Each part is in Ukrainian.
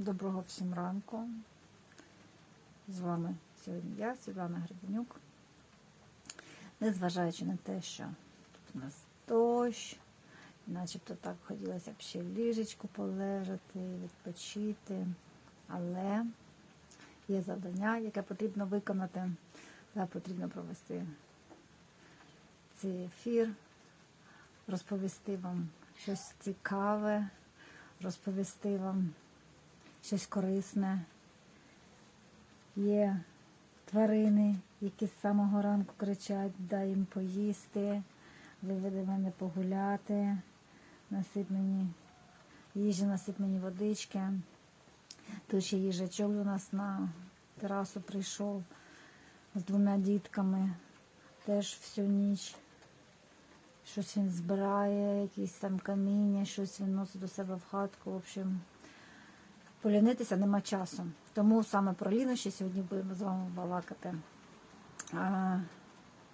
Доброго всім ранку. З вами сьогодні я, Світлана Гребенюк. Незважаючи на те, що тут у нас дощ, начебто так хотілося б ще ліжечку полежати, відпочити. Але є завдання, яке потрібно виконати. Да, потрібно провести цей ефір, розповісти вам щось цікаве, розповісти вам щось корисне. Є тварини, які з самого ранку кричать, дай їм поїсти, виведи мене погуляти, насип мені їжі, насип мені водички. Тут ще їжачок до нас на терасу прийшов з двома дітками, теж всю ніч. Щось він збирає, якісь там каміння, щось він носить до себе в хатку. В общем, полінитися нема часу. Тому саме про лінощі сьогодні будемо з вами балакати. А,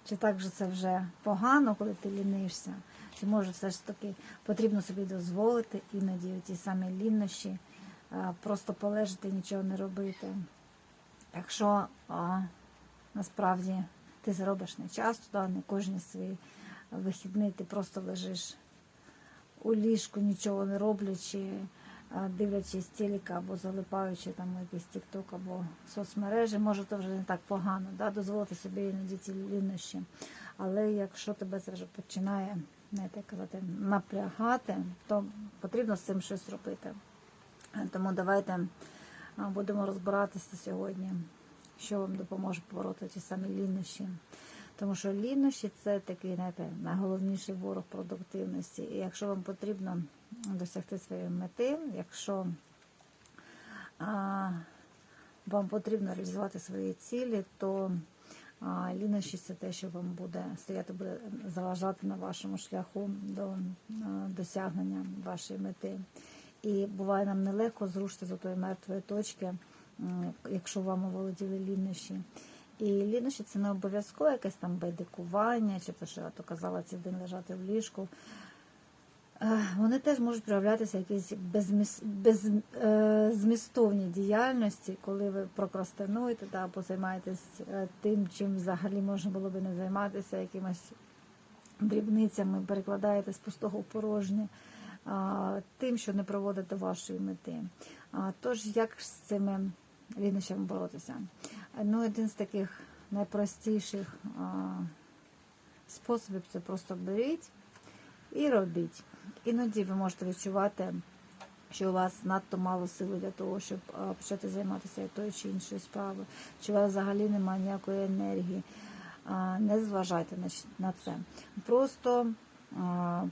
чи так же це вже погано, коли ти лінишся? Чи може все ж таки потрібно собі дозволити іноді ті самі лінощі, а, просто полежати, нічого не робити. Якщо а, насправді ти заробиш не часто, да, не кожні свої вихідні, ти просто лежиш у ліжку, нічого не роблячи, дивлячись телека або залипаючи там якийсь тікток або соцмережі, може то вже не так погано, да, дозволити собі іноді ці лінощі. Але якщо тебе це вже починає знаєте, казати, напрягати, то потрібно з цим щось робити. Тому давайте будемо розбиратися сьогодні, що вам допоможе побороти ті самі лінощі. Тому що лінощі це такий, знаєте, найголовніший ворог продуктивності. І якщо вам потрібно досягти своєї мети, якщо а, вам потрібно реалізувати свої цілі, то а, лінощі це те, що вам буде стояти, буде заважати на вашому шляху до а, досягнення вашої мети. І буває нам нелегко зрушити з тої мертвої точки, якщо вам оволоділи лінощі. І лінощі це не обов'язково якесь там байдикування, чи то, що я то казала, цілий день лежати в ліжку. Е, Вони теж можуть проявлятися якісь беззмістовні діяльності, коли ви прокрастинуєте да, або займаєтесь е, тим, чим взагалі можна було би не займатися, якимось дрібницями, перекладаєте з пустого в порожнє, тим, що не проводите вашої мети. Тож, як з цими лінощами боротися? Ну, один з таких найпростіших способів це просто беріть і робіть. Іноді ви можете відчувати, що у вас надто мало сили для того, щоб почати займатися тою чи іншою справою, чи у вас взагалі немає ніякої енергії. Не зважайте на це. Просто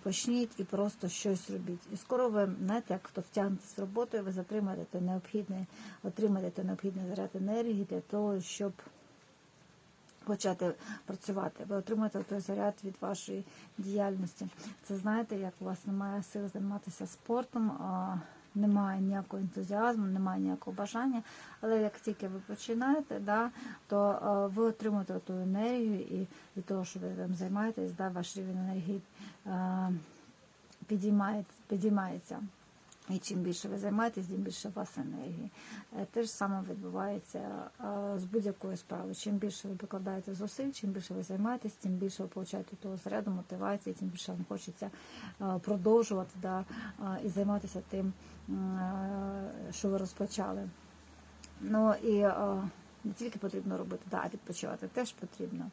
почніть і просто щось робіть. І скоро ви, знаєте, як хто втягнеться з роботою, ви затримаєте необхідне, отримаєте необхідний заряд енергії для того, щоб почати працювати. Ви отримаєте той заряд від вашої діяльності. Це знаєте, як у вас немає сил займатися спортом, а, немає ніякого ентузіазму, немає ніякого бажання. Але як тільки ви починаєте, да, то а, ви отримуєте ту енергію і від того, що ви там займаєтесь, да, ваш рівень енергії підіймається, підіймається. І чим більше ви займаєтесь, тим більше у вас енергії. Е, Те ж саме відбувається е, з будь-якою справою. Чим більше ви покладаєте зусиль, чим більше ви займаєтесь, тим більше ви получаєте того заряду, мотивації, тим більше вам хочеться е, продовжувати да, і займатися тим, що ви розпочали. Ну і не тільки потрібно робити, да, а відпочивати теж потрібно.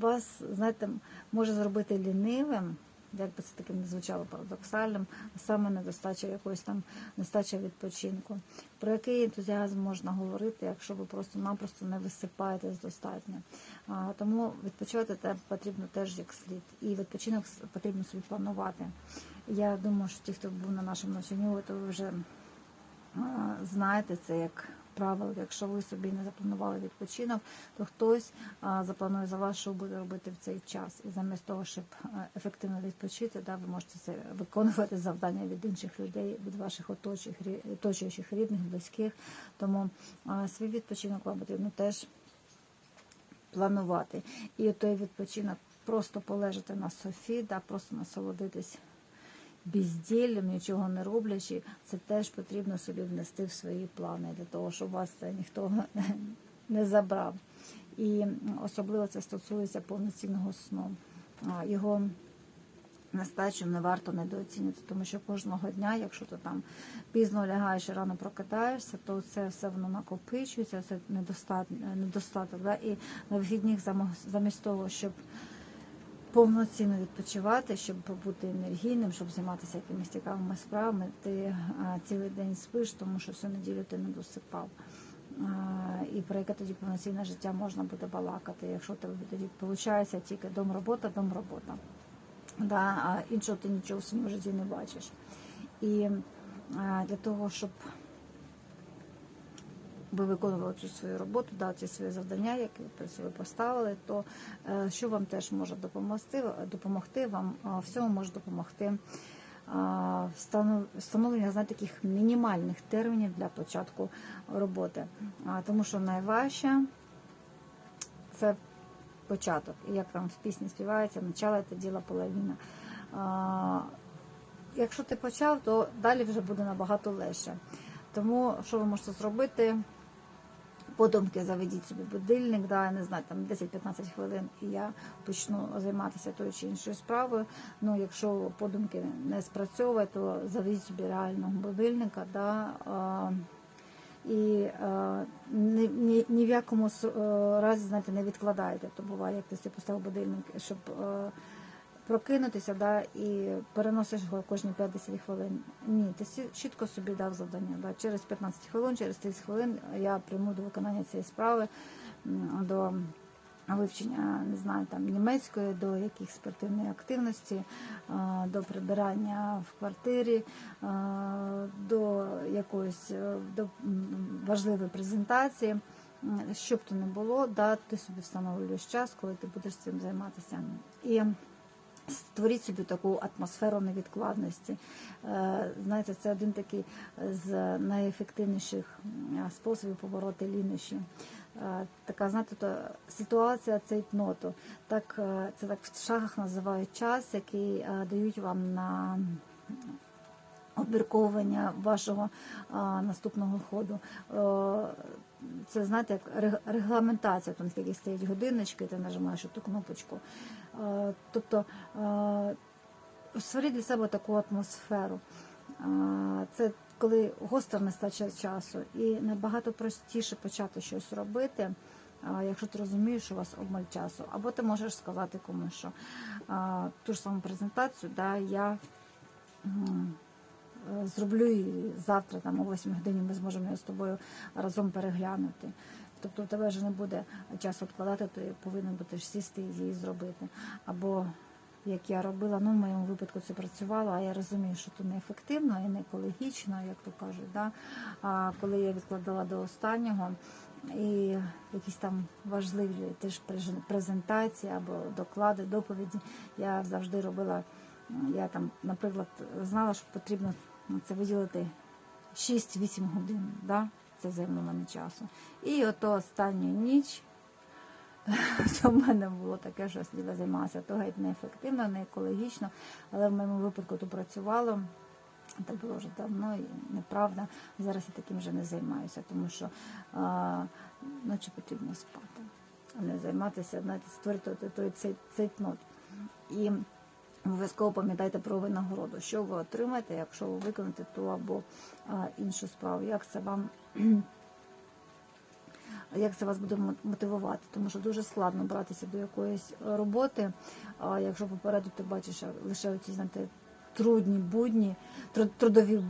Вас, знаєте, може зробити лінивим, як би це таким не звучало парадоксальним, а саме недостача якоїсь там нестача відпочинку. Про який ентузіазм можна говорити, якщо ви просто-напросто не висипаєтесь достатньо. Тому відпочивати те потрібно теж як слід. І відпочинок потрібно собі планувати. Я думаю, що ті, хто був на нашому навчанні, то ви вже знаєте це як правило. Якщо ви собі не запланували відпочинок, то хтось запланує за вас, що буде робити в цей час. І замість того, щоб ефективно відпочити, да, ви можете виконувати завдання від інших людей, від ваших оточуючих, рідних, близьких. Тому свій відпочинок вам потрібно теж планувати. І той відпочинок просто полежати на софі, да, просто насолодитись безділлям, нічого не роблячи, це теж потрібно собі внести в свої плани для того, щоб вас це ніхто не забрав. І особливо це стосується повноцінного сну. Його нестачу не варто недооцінювати, тому що кожного дня, якщо ти там пізно лягаєш і рано прокидаєшся, то це все воно накопичується, це недостатньо недостаток. Да? І на вихідних замість того, щоб повноцінно відпочивати, щоб бути енергійним, щоб займатися якимись цікавими справами, ти а, цілий день спиш, тому що всю неділю ти не досипав. А, І про яке тоді повноцінне життя можна буде балакати, якщо тебе тоді виходить тільки дом робота, дом робота. Да, а іншого ти нічого в своєму житті не бачиш. І а, для того, щоб ви виконували цю свою роботу, да, ці свої завдання, які ви поставили, то е, що вам теж може допомогти, допомогти вам а, в цьому може допомогти встановлення знаєте, таких мінімальних термінів для початку роботи. Тому що найважче це початок. Як там в пісні співається, начало це діло половина. Якщо ти почав, то далі вже буде набагато легше. Тому що ви можете зробити? Подумки заведіть собі будильник, да, не знаю, там 10-15 хвилин, і я почну займатися тою чи іншою справою. Ну, якщо подумки не спрацьовує, то заведіть собі реального будильника, да, а, і а, ні, ні, ні в якому е, разі, знаєте, не відкладайте. То буває, як ти собі поставив будильник, щоб е, прокинутися, да, і переносиш його кожні 5-10 хвилин. Ні, ти чітко собі дав завдання. Да. Через 15 хвилин, через 30 хвилин я прийму до виконання цієї справи, до вивчення, не знаю, там німецької, до яких спортивної активності, до прибирання в квартирі, до якоїсь е, до важливої презентації. М, Що б то не було, да, ти собі встановлюєш час, коли ти будеш цим займатися. І Створіть собі таку атмосферу невідкладності. Е, Знаєте, це один такий з найефективніших способів побороти лінощі. Е, Така, знаєте, то ситуація цейтноту. Так, е, це так в шагах називають час, який дають вам на обмірковування вашого наступного ходу. Це знаєте, як регламентація, там скільки стоять годиннички, ти нажимаєш ту кнопочку. Е, Тобто е, створіть для себе таку атмосферу. Е, Це коли гостра нестача часу, і набагато простіше почати щось робити. Якщо ти розумієш, що у вас обмаль часу, або ти можеш сказати комусь, що ту ж саму презентацію, да, я зроблю її завтра, там о 8 годині ми зможемо її з тобою разом переглянути. Тобто у тебе вже не буде часу відкладати, то повинен ж сісти і її зробити. Або як я робила, ну в моєму випадку це працювало, а я розумію, що це неефективно і не екологічно, як то кажуть. Да? А коли я відкладала до останнього і якісь там важливі теж презен- презентації або доклади, доповіді, я завжди робила. Я там, наприклад, знала, що потрібно це виділити 6-8 годин. Да? Це займе мене часу. І ото останню ніч то в мене було таке, що я сиділа займалася то геть неефективно, не екологічно, але в моєму випадку то працювало. Це було вже давно і неправда. Зараз я таким вже не займаюся, тому що а, ночі потрібно спати, а не займатися, знаєте, створити той, той цей, цейтнот. І обов'язково пам'ятайте про винагороду, що ви отримаєте, якщо ви виконаєте ту або а, іншу справу. Як це вам як це вас буде мотивувати, тому що дуже складно братися до якоїсь роботи, а якщо попереду ти бачиш лише ці знаєте, трудні будні, трудові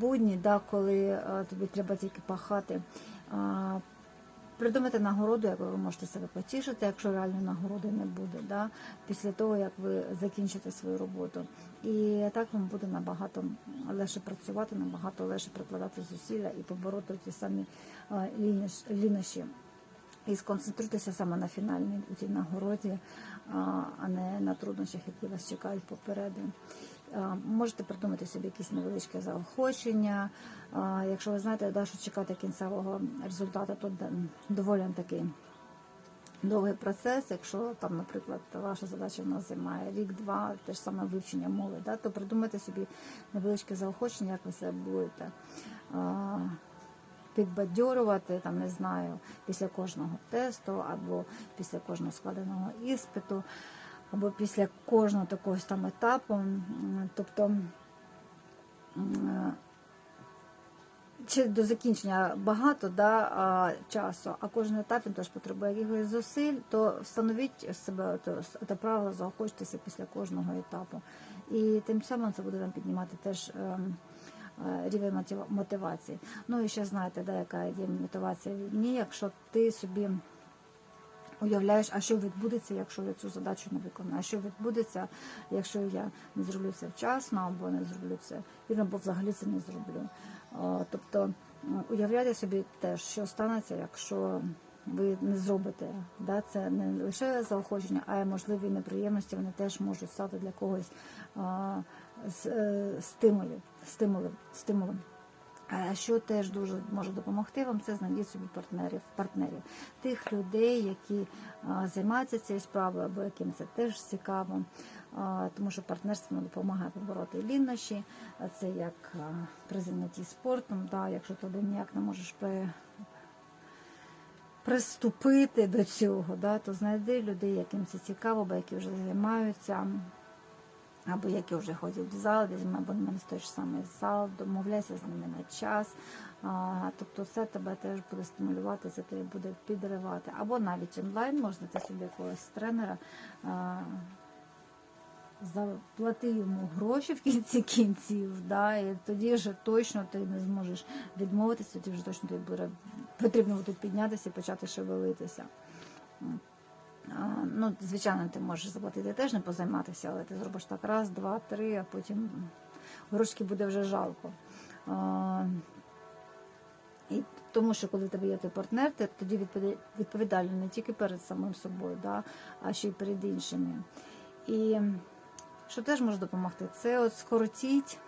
будні, да, коли а, тобі треба тільки пахати. А, Придумайте нагороду, як ви можете себе потішити, якщо реальної нагороди не буде, да, після того, як ви закінчите свою роботу. І так вам буде набагато легше працювати, набагато легше прикладати зусилля і побороти ті самі лінощі. І сконцентруйтеся саме на фінальній у цій нагороді, а не на труднощах, які вас чекають попереду. Можете придумати собі якісь невеличке заохочення. Якщо ви знаєте, що чекати кінцевого результату, то доволі такий довгий процес. Якщо там, наприклад, ваша задача в нас займає рік-два, те ж саме вивчення мови, да, то придумайте собі невеличке заохочення, як ви себе будете. а, Підбадьорювати, там не знаю, після кожного тесту, або після кожного складеного іспиту, або після кожного такого там етапу. Тобто чи до закінчення багато да, часу, а кожен етап він теж потребує якихось зусиль, то встановіть себе це правило, заохочтеся після кожного етапу. І тим самим це буде вам піднімати теж ем, е, рівень мотива- мотивації. Ну і ще знаєте, да, яка є мотивація в війні, якщо ти собі уявляєш, а що відбудеться, якщо я цю задачу не виконаю, а що відбудеться, якщо я не зроблю це вчасно, або не зроблю це вірно, або взагалі це не зроблю. Тобто м, уявляйте собі теж, що станеться, якщо ви не зробите. Да? Це не лише заохочення, а й можливі неприємності, вони теж можуть стати для когось е, стимулів, стимулів, стимулом. Що теж дуже може допомогти вам, це знайдіть собі партнерів, партнерів, тих людей, які займаються цією справою, або яким це теж цікаво, тому що партнерство допомагає побороти лінощі. А Це як при занятті спортом, да, якщо ти ніяк не можеш при, приступити до цього, да, то знайди людей, яким це цікаво, або які вже займаються або які вже ходять в зал, візьми абонемент в той ж самий зал, домовляйся з ними на час. А, тобто це тебе теж буде стимулювати, це тебе буде підривати. Або навіть онлайн можна ти собі якогось тренера. А, Заплати йому гроші в кінці кінців, да, і тоді вже точно ти не зможеш відмовитися, тоді вже точно тобі буде потрібно буде піднятися і почати шевелитися. Ну, звичайно, ти можеш заплатити теж не позайматися, але ти зробиш так раз, два, три, а потім грошки буде вже жалко. І тому що коли в тебе є той партнер, ти тоді відпові- відповідальний не тільки перед самим собою, да, а ще й перед іншими. І що теж може допомогти, це от скоротіть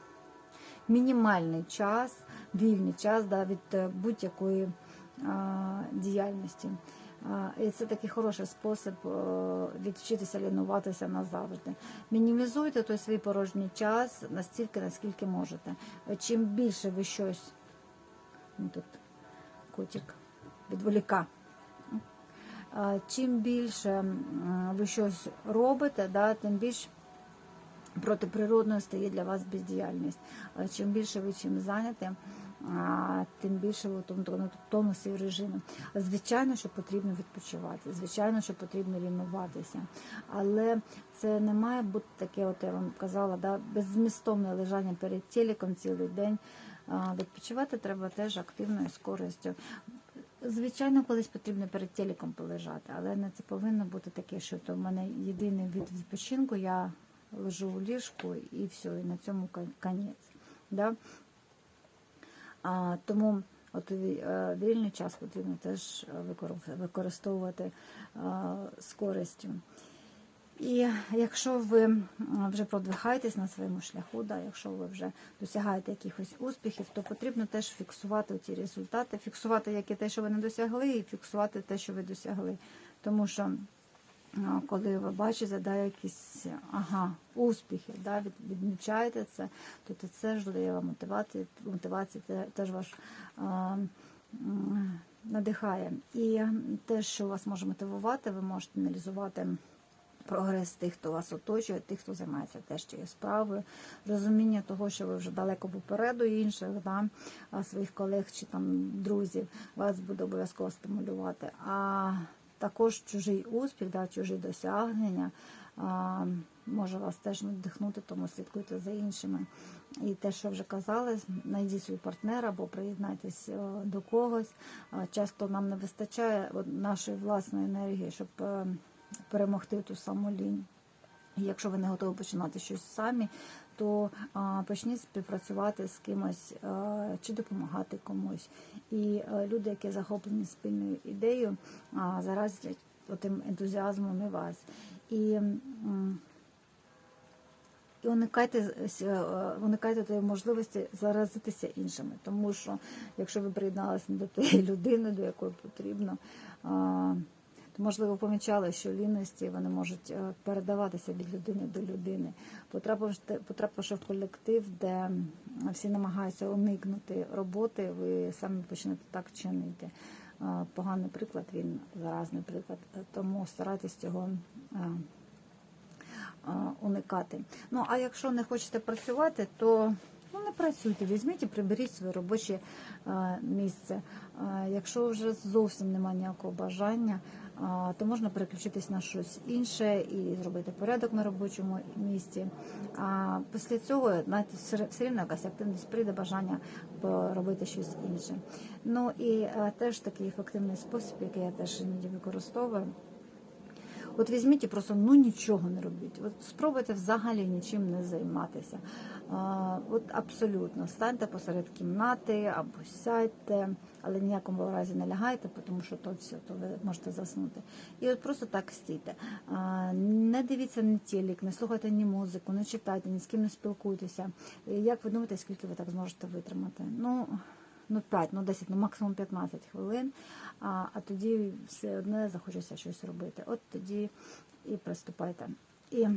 мінімальний час, вільний час да, від е, будь-якої діяльності. І це такий хороший спосіб е, відвчитися лінуватися назавжди. Мінімізуйте той свій порожній час настільки, наскільки можете. Чим більше ви щось ну, тут котик відволіка. Чим більше ви щось робите, да, тим більш протиприродною стає для вас бездіяльність. Чим більше ви чим зайняті, тим більше в тонусі режиму. Звичайно, що потрібно відпочивати, звичайно, що потрібно лінуватися. Але це не має бути таке, от я вам казала, да, беззмістовне лежання перед телеком цілий день. Відпочивати треба теж активною з користю. Звичайно, колись потрібно перед телеком полежати, але не це повинно бути таке, що то в мене єдиний від відпочинку, я лежу у ліжку і все, і на цьому кон- конець. Да? А, тому от е, вільний час потрібно теж е, використовувати е, з користю. І якщо ви вже продвигаєтесь на своєму шляху, да, якщо ви вже досягаєте якихось успіхів, то потрібно теж фіксувати ці результати, фіксувати яке те, що ви не досягли, і фіксувати те, що ви досягли. Тому що а, коли ви бачите да, якісь ага, успіхи, да, від, відмічаєте це, то це теж додає вам мотивації те- теж ваш а, надихає. І те, що вас може мотивувати, ви можете аналізувати прогрес тих, хто вас оточує, тих, хто займається теж цією справою, розуміння того, що ви вже далеко попереду інших, да, своїх колег чи там друзів, вас буде обов'язково стимулювати. А також чужий успіх, да, чужі досягнення а, може вас теж надихнути, тому слідкуйте за іншими. І те, що вже казали, знайдіть свій партнера або приєднайтесь е, до когось. Часто нам не вистачає нашої власної енергії, щоб е, перемогти ту саму лінь. Якщо ви не готові починати щось самі, то а, почніть співпрацювати з кимось а, чи допомагати комусь. І а, люди, які захоплені спільною ідеєю, а, заразять тим ентузіазмом і вас. І, і уникайте, е, уникайте тієї можливості заразитися іншими, тому що якщо ви приєдналися до тієї людини, до якої потрібно, а, можливо, помічали, що лінності вони можуть е, передаватися від людини до людини. Потрапивши, потрапивши в колектив, де всі намагаються уникнути роботи, ви самі почнете так чинити. Е, Поганий приклад, він заразний приклад, Е, тому старайтесь цього уникати. Ну а якщо не хочете працювати, то ну, не працюйте, візьміть і приберіть своє робоче місце. Якщо вже зовсім немає ніякого бажання, то можна переключитись на щось інше і зробити порядок на робочому місці. А після цього знаєте, все рівно якась активність прийде бажання робити щось інше. Ну і теж такий ефективний спосіб, який я теж іноді використовую. От візьміть і просто ну нічого не робіть. От спробуйте взагалі нічим не займатися. От абсолютно станьте посеред кімнати або сядьте, але ніякому разі не лягайте, тому що то все, то ви можете заснути. І от просто так стійте. Не дивіться ні телек, не слухайте ні музику, не читайте, ні з ким не спілкуйтеся. Як ви думаєте, скільки ви так зможете витримати? Ну, ну 5, ну 10, ну максимум 15 хвилин, а, а тоді все одне захочеться щось робити. От тоді і приступайте. І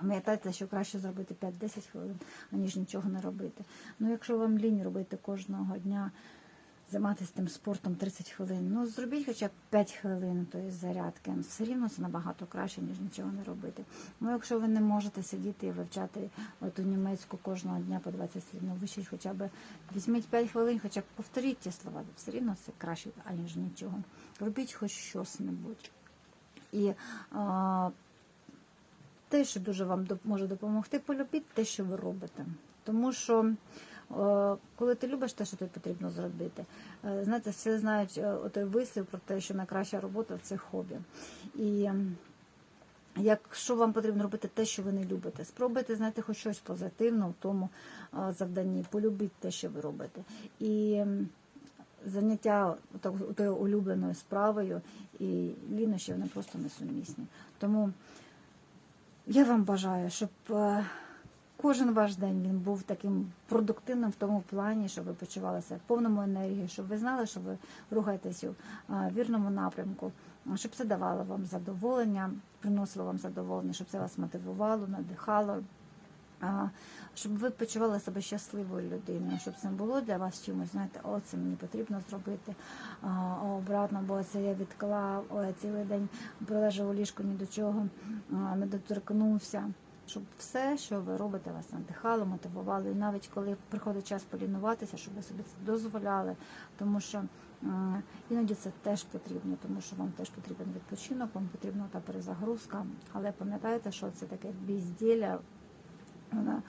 пам'ятайте, що краще зробити 5-10 хвилин, аніж нічого не робити. Ну, якщо вам лінь робити кожного дня, займатися тим спортом 30 хвилин, ну зробіть хоча б 5 хвилин тої зарядки. Все рівно це набагато краще, ніж нічого не робити. Ну, якщо ви не можете сидіти і вивчати оту німецьку кожного дня по 20 слів, ну вищіть хоча б візьміть 5 хвилин, хоча б повторіть ті слова. Все рівно це краще, аніж нічого. Робіть хоч щось небудь. І а, те, що дуже вам може допомогти, полюбіть те, що ви робите. Тому що е, коли ти любиш те, що тобі потрібно зробити, е, знаєте, всі знають е, отой вислів про те, що найкраща робота це хобі. І якщо вам потрібно робити те, що ви не любите, спробуйте знайти хоч щось позитивне в тому завданні, полюбіть те, що ви робите. І заняття тою улюбленою справою і лінощі вони просто несумісні. Тому я вам бажаю, щоб е, кожен ваш день він був таким продуктивним в тому плані, щоб ви почувалися в повному енергії, щоб ви знали, що ви рухаєтесь у е, вірному напрямку, щоб це давало вам задоволення, приносило вам задоволення, щоб це вас мотивувало, надихало. Щоб ви почували себе щасливою людиною, щоб це було для вас чимось, знаєте, о, це мені потрібно зробити, обратно, бо це я відклав, о, я цілий день прилежав у ліжку ні до чого, не доторкнувся. Щоб все, що ви робите, вас надихало, мотивувало. І навіть коли приходить час полінуватися, щоб ви собі це дозволяли, тому що іноді це теж потрібно, тому що вам теж потрібен відпочинок, вам потрібна та перезагрузка. Але пам'ятайте, що це таке безділля, вона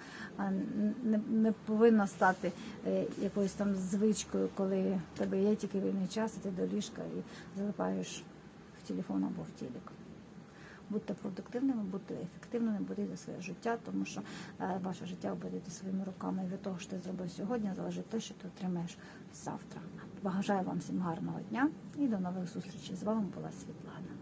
не, не повинна стати е, якоюсь там звичкою, коли в тебе є тільки вільний час, і ти до ліжка і залипаєш в телефон або в телек. Будьте продуктивними, будьте ефективними, будуйте своє життя, тому що е, ваше життя будуєте своїми руками. І від того, що ти зробив сьогодні, залежить те, що ти отримаєш завтра. Бажаю вам всім гарного дня і до нових зустрічей. З вами була Світлана.